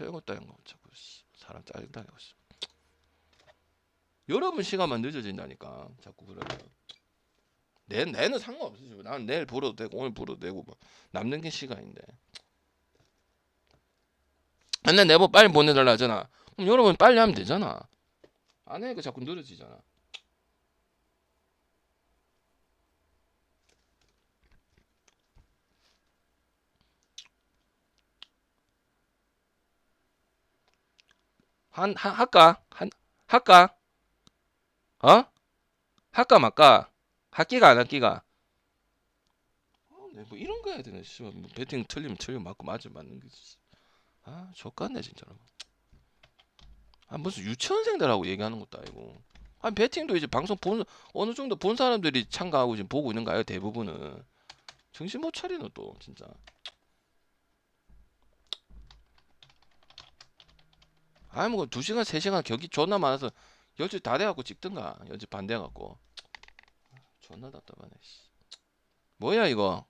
아닌 거 자꾸 씨, 사람 짜증나게 하고 있어. 여러분 시간만 늦어진다니까 자꾸 그러면 내 내는 상관없어요. 난 내일 불어도 되고 오늘 불어도 되고 뭐 남는 게 시간인데. 근데 내뭐 빨리 보내달라 하잖아. 그럼 여러분 빨리 하면 되잖아. 안 하니까 자꾸 늘어지잖아. 한, 한 할까? 한 할까? 어? 할까 말까? 할기가 안 할기가? 어, 네, 뭐 이런 거 해야 되나? 씨발 뭐 배팅 틀리면 틀리면 맞고 맞으면 맞는 거지. 아, 족같네 진짜로. 아 무슨 유치원생들하고 얘기하는 것도 아니고. 아니 배팅도 이제 방송 본 어느 정도 본 사람들이 참가하고 지금 보고 있는 거예요 대부분은. 정신 못 차리는 또 진짜. 아니 뭐 2시간 3시간 격이 존나 많아서 연주 다 돼갖고 찍든가. 연주 반대해갖고. 존나 답답하네 씨. 뭐야 이거?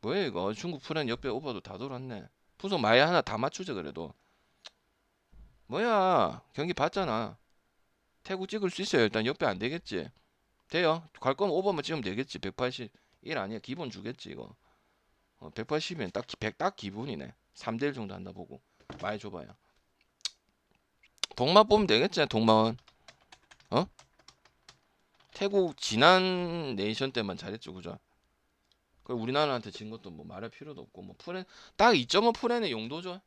뭐야 이거? 중국 프렌 옆에 오빠도 다 돌았네. 부속 마이 하나 다 맞추자 그래도. 뭐야? 경기 봤잖아. 태국 찍을 수 있어요. 일단 옆에 안 되겠지. 돼요. 갈 거면 오버만 찍으면 되겠지. 181 아니야. 기본 주겠지 이거. 어, 180이면 딱, 100, 딱 기본이네. 3대1 정도 한다 보고 많이 줘봐요. 동마 뽑으면 되겠지 동마원 어? 태국 지난 네이션 때만 잘했죠 그죠? 그 우리나라한테 진 것도 뭐 말할 필요도 없고 뭐 프렌 딱 2.5 프렌의 용도죠.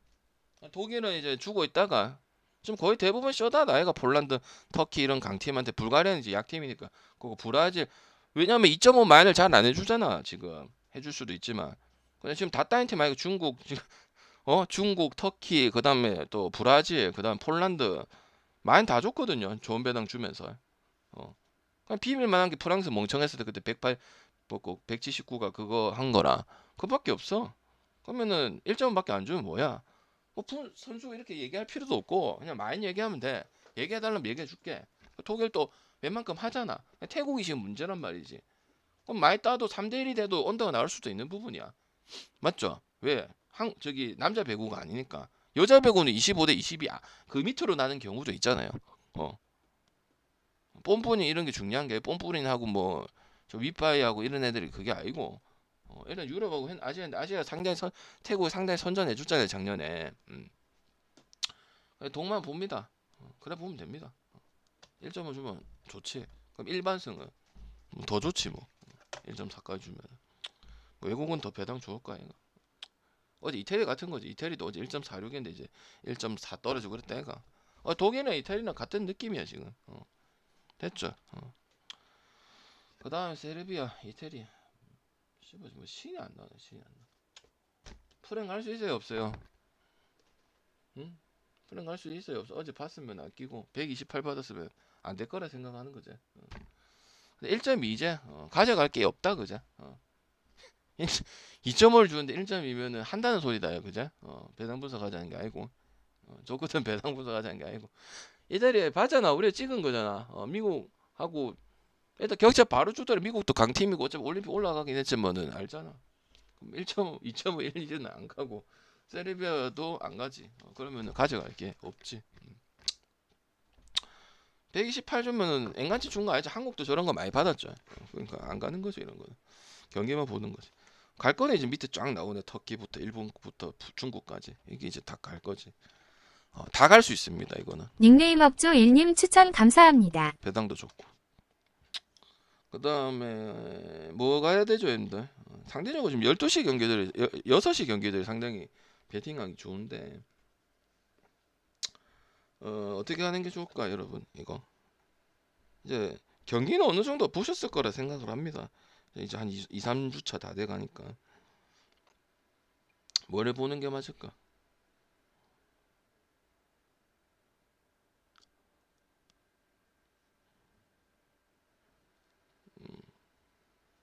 독일은 이제 주고 있다가 지금 거의 대부분 쇼다. 나이가 폴란드 터키 이런 강팀한테 불가리아는 이제 약팀이니까 그거 브라질. 왜냐면 2.5 마인을 잘 안 해주잖아 지금. 해줄 수도 있지만. 근데 지금 다 따인 팀 아니고 중국 지금 어? 중국 터키 그 다음에 또 브라질 그 다음 폴란드 마인 다 줬거든요 좋은 배당 주면서. 어. 그냥 비밀만한 게 프랑스 멍청했을 때 그때 108 뭐고 179가 그거 한 거라 그밖에 없어. 그러면은 1점밖에 안 주면 뭐야? 뭐 부- 선수 이렇게 얘기할 필요도 없고 그냥 마인 얘기하면 돼. 얘기해 달라면 얘기해 줄게. 독일 또 웬만큼 하잖아. 태국이 지금 문제란 말이지. 그럼 많이 따도 3대1이 돼도 언더가 나올 수도 있는 부분이야. 맞죠? 왜 한 저기 남자 배구가 아니니까. 여자 배구는 25대 22 아, 그 밑으로 나는 경우도 있잖아요. 어. 뽐뿌니 이런 게 중요한 게 뽐뿌린하고 뭐 저 윗바이하고 이런 애들이 그게 아니고. 어, 이런 유럽하고 현- 아시아 아시아 상당히 선, 태국 상당히 선전해 줬잖아요 작년에. 음. 동만 봅니다. 어, 그래 보면 됩니다. 1점을 주면 좋지. 그럼 일반승은? 뭐더 좋지 뭐. 1.4까지 주면. 뭐 외국은 더 배당 좋을 거 아닌가 어제 이태리 같은 거지 이태리도 어제 1.46인데 이제 1.4 떨어지고 그랬다 애가 어, 독일이나 이태리랑 같은 느낌이야 지금 어. 됐죠 어. 그 다음에 세르비아 이태리 씨발 뭐 신이 안 나네 신이 안 나. 프랭 할수 있어요 없어요? 응? 프랭 할수 있어요 없어? 어제 봤으면 아끼고 128 받았으면 안 될 거라 생각하는 거지. 어. 근데 1.2제 어, 가져갈 게 없다 그제. 어. 2.5를 주는데 1.2면은 한다는 소리다요 그제. 어, 배당 분석하자는 게 아니고 어, 저 끝은 배당 분석하자는 게 아니고 이달에 봤잖아 우리가 찍은 거잖아. 어, 미국하고 일단 격차 바로 주더라 미국도 강팀이고 어차피 올림픽 올라가긴 했지만은 알잖아. 그럼 1.5, 2.5, 1, 2는 안 가고 세르비아도 안 가지. 어, 그러면은 가져갈 게 없지. 128 주면은 앵간치 준 거 알지? 한국도 저런 거 많이 받았죠. 어, 그러니까 안 가는 거죠 이런 거는 경기만 보는 거지. 갈 거는 이제 밑에 쫙 나오네 터키부터 일본부터 부- 중국까지 이게 이제 다 갈 거지. 어, 다갈 수 있습니다 이거는. 닉네임 업주 1님 추천 감사합니다. 배당도 좋고. 그 다음에 뭐 가야 되죠, 여러분들? 어, 상대적으로 지금 12시 경기들이 여, 6시 경기들이 상당히 배팅하기 좋은데 어, 어떻게 하는 게 좋을까, 여러분? 이거 이제 경기는 어느 정도 보셨을 거라 생각을 합니다. 이제 한 2, 3주차 다 돼 가니까. 뭐를 보는 게 맞을까?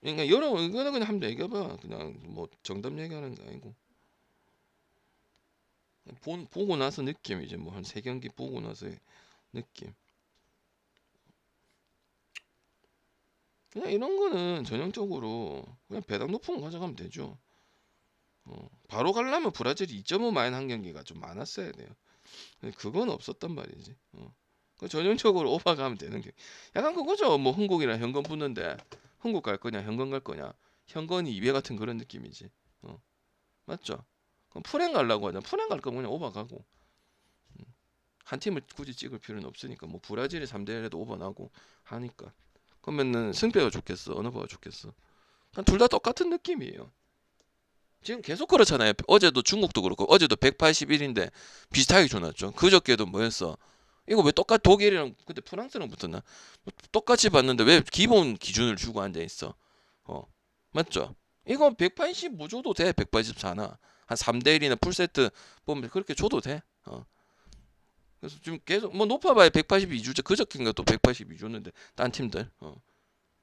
그러니까 여러분 이거는 그냥 한번 얘기해봐. 그냥 뭐 정답 얘기하는 게 아니고. 본, 보고 나서 느낌 이제 뭐 한 세 경기 보고 나서의 느낌 그냥 이런 거는 전형적으로 그냥 배당 높은 거 가져가면 되죠 어, 바로 가려면 브라질이 2.5 마인 한 경기가 좀 많았어야 돼요. 그건 없었단 말이지. 어. 그 전형적으로 오버가면 되는 게 약간 그거죠. 뭐 흥국이랑 현건 붙는데 흥국 갈 거냐 현건 갈 거냐 현건이 2배 같은 그런 느낌이지. 어. 맞죠? 그럼 풀행 가려고 하자. 풀행 갈 거면 그냥 오버 가고 음. 한 팀을 굳이 찍을 필요는 없으니까 뭐 브라질이 3대 1에도 오버 나고 하니까 그러면은 승패가 좋겠어? 어느 거가 좋겠어? 둘 다 똑같은 느낌이에요. 지금 계속 그렇잖아요. 어제도 중국도 그렇고 어제도 181인데 비슷하게 줘놨죠. 그저께도 뭐였어? 이거 왜 똑같 독일이랑 그때 프랑스랑 붙었나? 뭐 똑같이 봤는데 왜 기본 기준을 주고 앉아 있어? 어 맞죠? 이건 185 줘도 돼 184나. 한 3대 1이나 풀세트 보면 그렇게 줘도 돼. 어. 그래서 지금 계속 뭐 높아봐야 182주째 그저께인가 또 182 줬는데 딴 팀들. 어.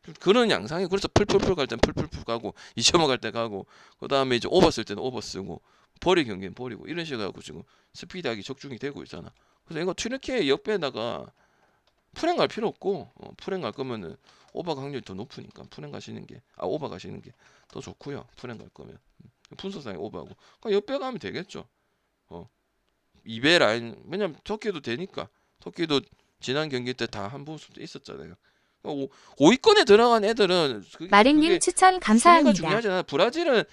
좀 그런 양상이 그래서 풀풀풀 갈 땐 풀풀풀 가고 2.5갈때 가고 그 다음에 이제 오버 쓸 때는 오버 쓰고 버리 경기는 버리고 이런 식으로 하고 지금 스피드하기 적중이 되고 있잖아. 그래서 이거 튀르키의 역배에다가 풀행 갈 필요 없고 어, 풀행 갈 거면은 오버 확률이 더 높으니까 풀행 가시는 게 아 오버 가시는 게 더 좋고요. 풀행 갈 거면. 음, 분석상에 오버하고. 그럼 역배 가면 되겠죠. 어 2배 라인 왜냐면 터키도 되니까 터키도 지난 경기 때 다한번 수도 있었잖아요. 오, 5위권에 들어간 애들은 그게 추천 감사합니다. 중요하잖아. 브라질은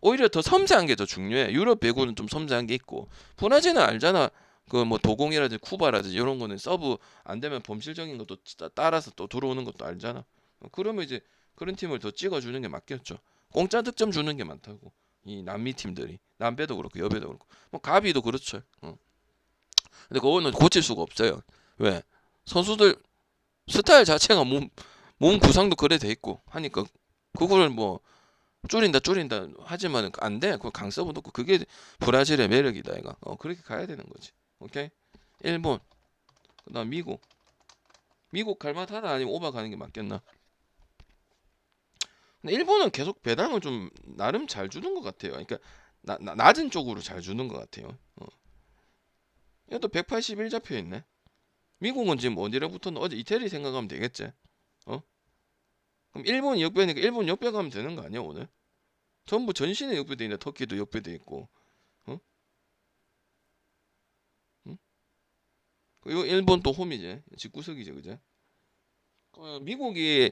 오히려 더 섬세한 게 더 중요해. 유럽 배구는 좀 섬세한 게 있고 브라질은 알잖아. 그 뭐 도공이라든지 쿠바라든지 이런 거는 서브 안 되면 범실적인 것도 따- 따라서 또 들어오는 것도 알잖아. 어, 그러면 이제 그런 팀을 더 찍어주는 게 맞겠죠. 공짜 득점 주는 게 많다고. 이 남미 팀들이 남배도 그렇고 여배도 그렇고 뭐 가비도 그렇죠. 어. 근데 그거는 고칠 수가 없어요. 왜? 선수들 스타일 자체가 몸, 몸 구상도 그래 돼 있고 하니까 그거를 뭐 줄인다 줄인다 하지만은 안 돼. 그거 강서브 놓고 그게 브라질의 매력이다 이가. 어 그렇게 가야 되는 거지. 오케이? 일본 그다음 미국 미국 갈만하다 아니면 오바 가는 게 맞겠나? 일본은 계속 배당을 좀 나름 잘 주는 것 같아요. 그러니까 나, 나- 낮은 쪽으로 잘 주는 것 같아요. 어. 얘도 181 잡혀 있네. 미국은 지금 어디랑 붙었나? 어제 이태리 생각하면 되겠지. 어? 그럼 일본 역배니까 일본 역배 가면 되는 거 아니야 오늘? 전부 전신에 역배돼 있네. 터키도 역배돼 있고. 어? 응? 이거 일본 또 홈이지. 집구석이지, 그제? 어, 미국이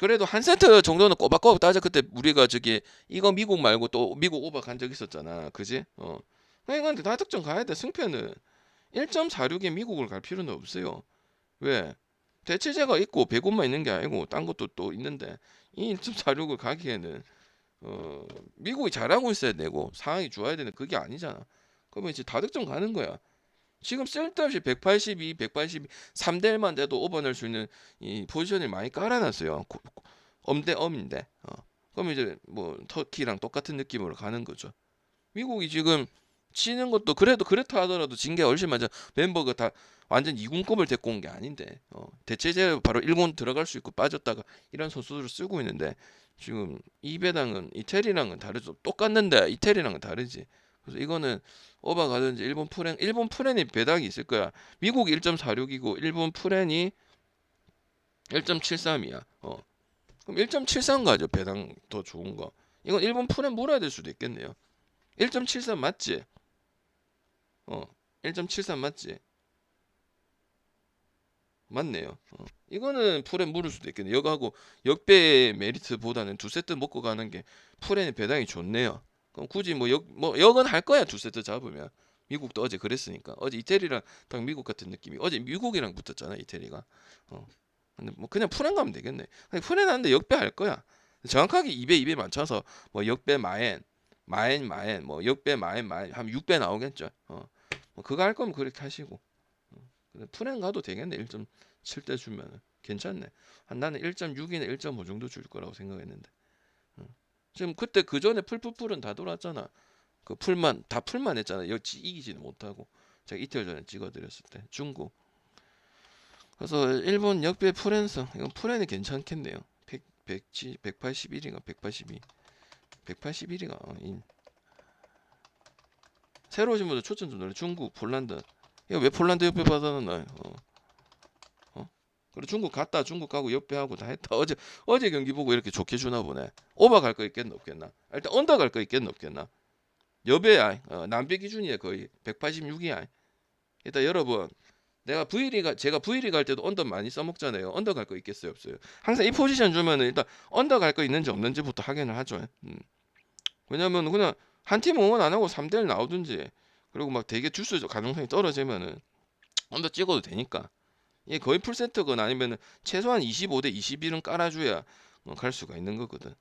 그래도 한 세트 정도는 꼬박꼬박 따져. 그때 우리가 저기 이거 미국 말고 또 미국 오버 간 적 있었잖아. 그지? 어. 그러니까 이건 다 득점 가야 돼. 승패는 1.46에 미국을 갈 필요는 없어요. 왜? 대체제가 있고 배구만 있는 게 아니고 딴 것도 또 있는데 이 1.46을 가기에는 어, 미국이 잘하고 있어야 되고 상황이 좋아야 되는 그게 아니잖아. 그러면 이제 다득점 가는 거야. 지금 쓸데없이 182, 182, 3대 1만 돼도 오버낼 수 있는 이 포지션을 많이 깔아놨어요. 엄대 엄인데. 어. 그럼 이제 뭐 터키랑 똑같은 느낌으로 가는 거죠. 미국이 지금 치는 것도 그래도 그렇다 하더라도 진게 훨씬 많죠. 멤버가 다 완전 2군급을 데리고 온 게 아닌데 어, 대체제로 바로 1군 들어갈 수 있고 빠졌다가 이런 선수들을 쓰고 있는데 지금 이배당은 이태리랑은 다르죠. 똑같는데 이태리랑은 다르지. 그래서 이거는 오바 가든지 일본 프렌 일본 프렌이 배당이 있을 거야. 미국이 1.46이고 일본 프렌이 1.73이야. 어. 그럼 1.73 가죠. 배당 더 좋은 거. 이건 일본 프렌 몰아야 될 수도 있겠네요. 1.73 맞지? 어. 1.73 맞지? 맞네요. 어. 이거는 풀에 물을 수도 있겠네. 여하고 역배 메리트보다는 두 세트 먹고 가는 게 풀에는 배당이 좋네요. 그럼 굳이 뭐 역 뭐 역은 할 거야 두 세트 잡으면. 미국도 어제 그랬으니까. 어제 이태리랑 딱 미국 같은 느낌이. 어제 미국이랑 붙었잖아 이태리가. 어. 근데 뭐 그냥 풀엔 가면 되겠네. 근데 풀엔 하는데 역배 할 거야. 정확하게 2배 2배 맞춰서 뭐 역배 마엔 마엔 마엔 뭐 역배 마엔 마엔 하면 6배 나오겠죠. 어. 뭐 그거 할 거면 그렇게 하시고. 어. 근데 풀엔 가도 되겠네. 1.7대 주면은 괜찮네. 한 나는 1.6이나 1.5 정도 줄 거라고 생각했는데. 어. 지금 그때 그 전에 풀풀풀은 다 돌았잖아. 그 풀만 다 풀만 했잖아. 여치 이기지는 못하고. 제가 이틀 전에 찍어드렸을 때 중국. 그래서 일본 역배 프렌스 이건 프렌이 괜찮겠네요. 100, 100, 181인가 182. 181이가 어, 인. 새로 오신 분들 초점 좀 놀래. 중국, 폴란드. 이거 왜 폴란드 옆에 받아놨나요? 어. 어? 그리고 중국 갔다 중국 가고 옆에 하고 다 했다. 어제 어제 경기 보고 이렇게 좋게 주나 보네. 오버 갈 거 있겠나 없겠나? 일단 언더 갈 거 있겠나 없겠나? 여배야. 어, 남배 기준이야 거의 186이야. 일단 여러분 내가 V리가 제가 V리 갈 때도 언더 많이 써먹잖아요. 언더 갈 거 있겠어요 없어요? 항상 이 포지션 주면은 일단 언더 갈 거 있는지 없는지부터 확인을 하죠. 음. 왜냐면 그냥 한 팀 응원 안 하고 3대1 나오든지 그리고 막 되게 주스 가능성이 떨어지면은 언더 찍어도 되니까 이게 거의 풀세트거나 아니면은 최소한 25대 21은 깔아줘야 어, 갈 수가 있는 거거든.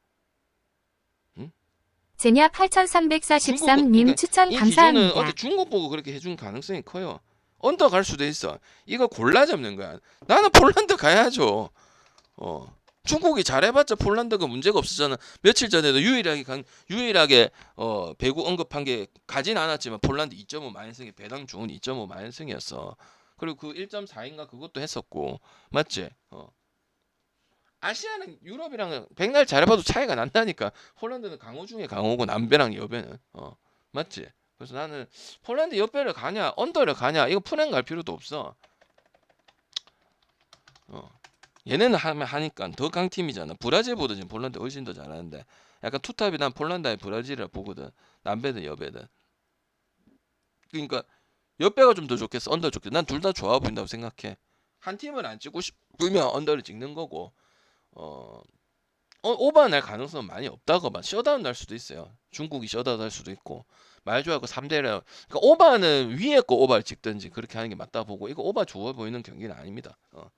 제냐 8343님 그러니까 추천 감사합니다. 어디 중국 보고 그렇게 해준 가능성이 커요. 언더 갈 수도 있어. 이거 골라 잡는 거야. 나는 폴란드 가야죠. 어. 중국이 잘해봤자 폴란드가 문제가 없었잖아. 며칠 전에도 유일하게 간, 유일하게 어, 배구 언급한 게 가진 않았지만 폴란드 2.5 마이너스이 배당 좋은 2.5 마이너스였어. 그리고 그 1.4인가 그것도 했었고 맞지? 어. 아시아는 유럽이랑 백날 잘해봐도 차이가 난다니까. 폴란드는 강호 중에 강호고 남배랑 여배는 어 맞지? 그래서 나는 폴란드 옆배를 가냐 언더를 가냐 이거 풀행 갈 필요도 없어. 어 얘네는 하면 하니까 더 강팀이잖아. 브라질보다 지금 폴란드 훨씬 더 잘하는데 약간 투탑이 난 폴란드의 브라질이라 보거든. 남배든 여배든. 그러니까 옆배가 좀 더 좋겠어. 언더 좋겠어. 난 둘 다 좋아 보인다고 생각해. 한 팀을 안 찍고 싶으면 언더를 찍는 거고 어, 어 오버 날 가능성은 많이 없다고 봐. 셧다운 날 수도 있어요. 중국이 셧다운 날 수도 있고 말조하고 3대를 그러니까 오버는 위에 거 오버를 찍든지 그렇게 하는 게 맞다 보고 이거 오버 좋아 보이는 경기는 아닙니다. 어.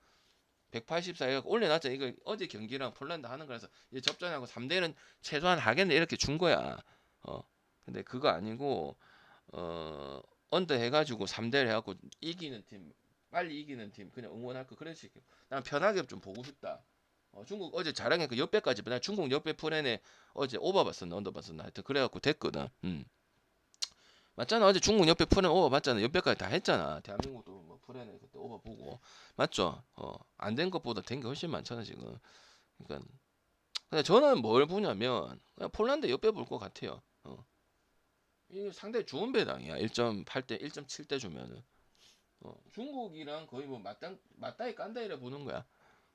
184가 올려놨잖아. 이거 어제 경기랑 폴란드 하는 거라서 이제 접전하고 3대는 최소한 하겠네 이렇게 준 거야. 어. 근데 그거 아니고 어 언더 해가지고 3대를 해갖고 이기는 팀 빨리 이기는 팀 그냥 응원할 거 그런 식이요. 난 편하게 좀 보고 싶다. 어, 중국 어제 잘하니까 그 옆배까지 나 중국 옆배 프렌에 어제 오버 봤었나 언더 봤었나 하여튼 그래갖고 됐거든. 음. 맞잖아 어제 중국 옆에 프렌 오버 봤잖아 옆배까지 다 했잖아. 대한민국도 뭐 프렌에 그때 오버 보고 맞죠? 어안 된 것보다 된 게 훨씬 많잖아 지금. 그러니까 근데 저는 뭘 보냐면 그냥 폴란드 옆배 볼것 같아요. 어. 이게 상당히 좋은 배당이야. 1.8대 1.7대 주면은. 어, 중국이랑 거의 뭐 맞당 맞다이 깐다이라 보는 거야.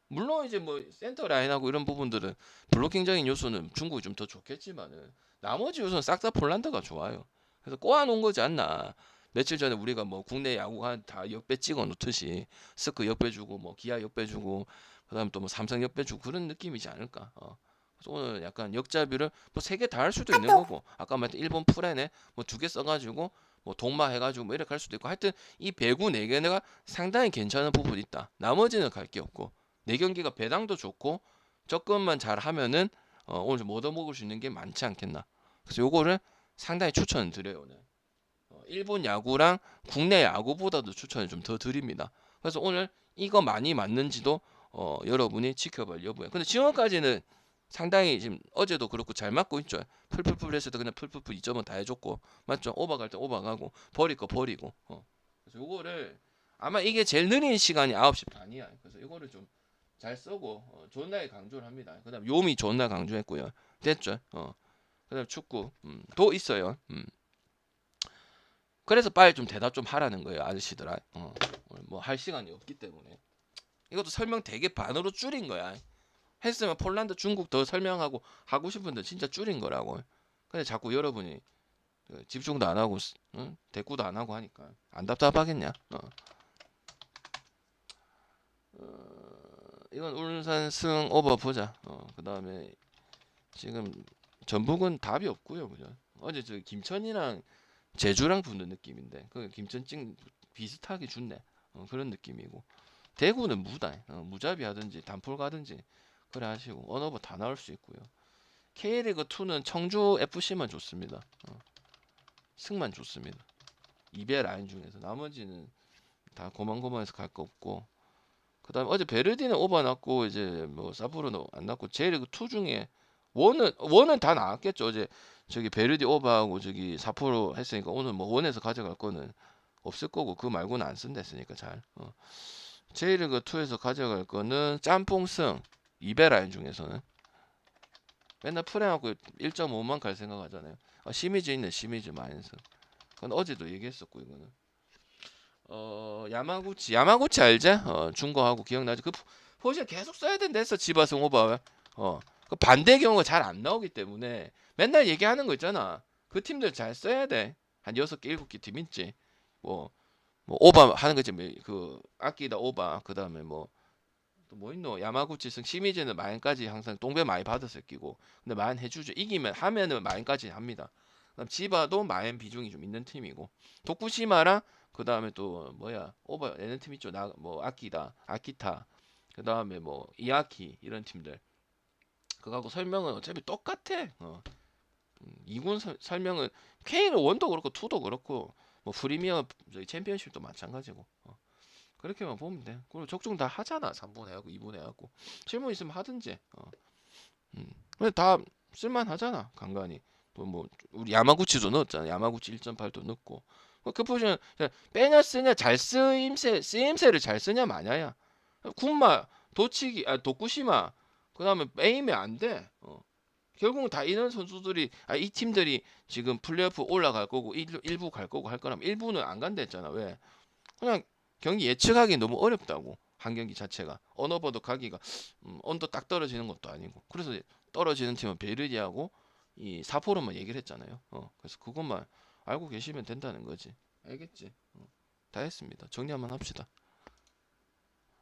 물론 이제 뭐 센터 라인하고 이런 부분들은 블로킹적인 요소는 중국이 좀 더 좋겠지만은 나머지 요소는 싹 다 폴란드가 좋아요. 그래서 꼬아놓은 거지 않나. 며칠 전에 우리가 뭐 국내 야구가 다 역배 찍어 놓듯이 스크 역배 주고 뭐 기아 역배 주고 그다음 또뭐 삼성 역배 주고 그런 느낌이지 않을까. 어. 그래서 오늘 약간 역자비를 뭐 세 개 다 할 수도 있는 거고 아까 말했던 일본 프렌에 뭐 두 개 써가지고 뭐 동마 해가지고 뭐 이렇게 할 수도 있고 하여튼 이 배구 네 개가 상당히 괜찮은 부분이 있다. 나머지는 갈 게 없고 네 경기가 배당도 좋고 조금만 잘 하면은 어, 오늘 좀 얻어먹을 수 있는 게 많지 않겠나. 그래서 요거를 상당히 추천을 드려요 오늘. 어, 일본 야구랑 국내 야구보다도 추천을 좀 더 드립니다. 그래서 오늘 이거 많이 맞는지도 어, 여러분이 지켜볼 여부예요. 근데 지금까지는 상당히 지금 어제도 그렇고 잘 맞고 있죠. 풀풀풀 했을 때 그냥 풀풀풀 2점은 다 해줬고 맞죠? 오버 갈 때 오버 가고 버릴 거 버리고. 어. 그래서 요거를 아마 이게 제일 느린 시간이 9시 반이야. 그래서 이거를 좀 잘 쓰고 어, 날에 강조를 합니다. 그 다음 요미 좋은 날 강조했고요. 됐죠? 어. 그 다음 축구 음, 도 있어요. 음. 그래서 빨리 좀 대답 좀 하라는 거예요, 아저씨들아. 어. 뭐 할 시간이 없기 때문에. 이것도 설명 되게 반으로 줄인 거야. 했으면 폴란드, 중국 더 설명하고 하고 싶은데 진짜 줄인 거라고. 근데 자꾸 여러분이 그 집중도 안 하고 응? 대꾸도 안 하고 하니까 안 답답하겠냐? 어. 어, 이건 울산 승 오버 보자. 어, 그 다음에 지금 전북은 답이 없고요, 그죠? 어제 저 김천이랑 제주랑 붙는 느낌인데 그 김천증 비슷하게 준네. 어, 그런 느낌이고 대구는 무다. 어, 무자비 하든지 단폴 가든지 그래 하시고 언어버 다 나올 수 있고요. K리그 2는 청주 FC만 좋습니다. 어, 승만 좋습니다. 이베 라인 중에서 나머지는 다 고만고만해서 갈 거 없고 그다음에 어제 베르디는 오버 났고 이제 뭐 사포로는 안 났고 J리그 2 중에 원은 원은 다 나왔겠죠. 어제 저기 베르디 오버하고 저기 사포로 했으니까 오늘 뭐 원에서 가져갈 거는 없을 거고 그 말고는 안 쓴다 했으니까 잘. 어. J리그 2에서 가져갈 거는 짬뽕승 이베라인 중에서는 맨날 프레하고 1.5만 갈 생각 하잖아요. 아, 시미즈 있네 시미즈 마이너스. 그건 어제도 얘기했었고 이거는. 어 야마구치 야마구치 알지? 어 중고하고 기억나지? 그 포- 포지션 계속 써야 된다 했어 지바승 오바 어그 반대 경우가 잘 안 나오기 때문에 맨날 얘기하는 거 있잖아 그 팀들 잘 써야 돼한 여섯 개 일곱 개 팀 있지 뭐뭐 오바 하는 거지 뭐, 그 아끼다 오바 그 다음에 뭐 또 뭐 있노? 야마구치 승 시미즈는 마인까지 항상 똥배 많이 받았을 끼고 근데 마인 해주죠. 이기면 하면은 마인까지 합니다. 그다음 지바도 마인 비중이 좀 있는 팀이고 도쿠시마랑 그 다음에 또 뭐야? 오버 내는 팀 있죠? 나 뭐 아키다 아키타 그 다음에 뭐 이아키 이런 팀들. 그거하고 설명은 어차피 똑같아. 어. 음, 이군 설- 설명은 K는 원도 그렇고 투도 그렇고 뭐 프리미어 저기 챔피언십도 마찬가지고 어. 그렇게만 보면 돼. 그리고 적중 다 하잖아 3분 해갖고 2분 해갖고. 질문 있으면 하든지 어. 음. 근데 다 쓸만하잖아 간간히. 또 뭐 우리 야마구치도 넣었잖아. 야마구치 1.8도 넣고. 어, 그 포지션 그냥 빼냐 쓰냐 잘 쓰임새 쓰임새를 잘 쓰냐 마냐야. 군마 도치기 아 도쿠시마 그다음에 에임이 안 돼 어. 결국은 다 이런 선수들이 아, 이 팀들이 지금 플레이오프 올라갈 거고 일, 일부 갈 거고 할 거라면 일부는 안 간다 했잖아 왜? 그냥 경기 예측하기 너무 어렵다고 한 경기 자체가. 언어버도 가기가 음, 언더 딱 떨어지는 것도 아니고. 그래서 떨어지는 팀은 베르디하고 이 사포로만 얘기를 했잖아요. 어, 그래서 그것만 알고 계시면 된다는 거지. 알겠지? 어. 다 했습니다. 정리 한번 합시다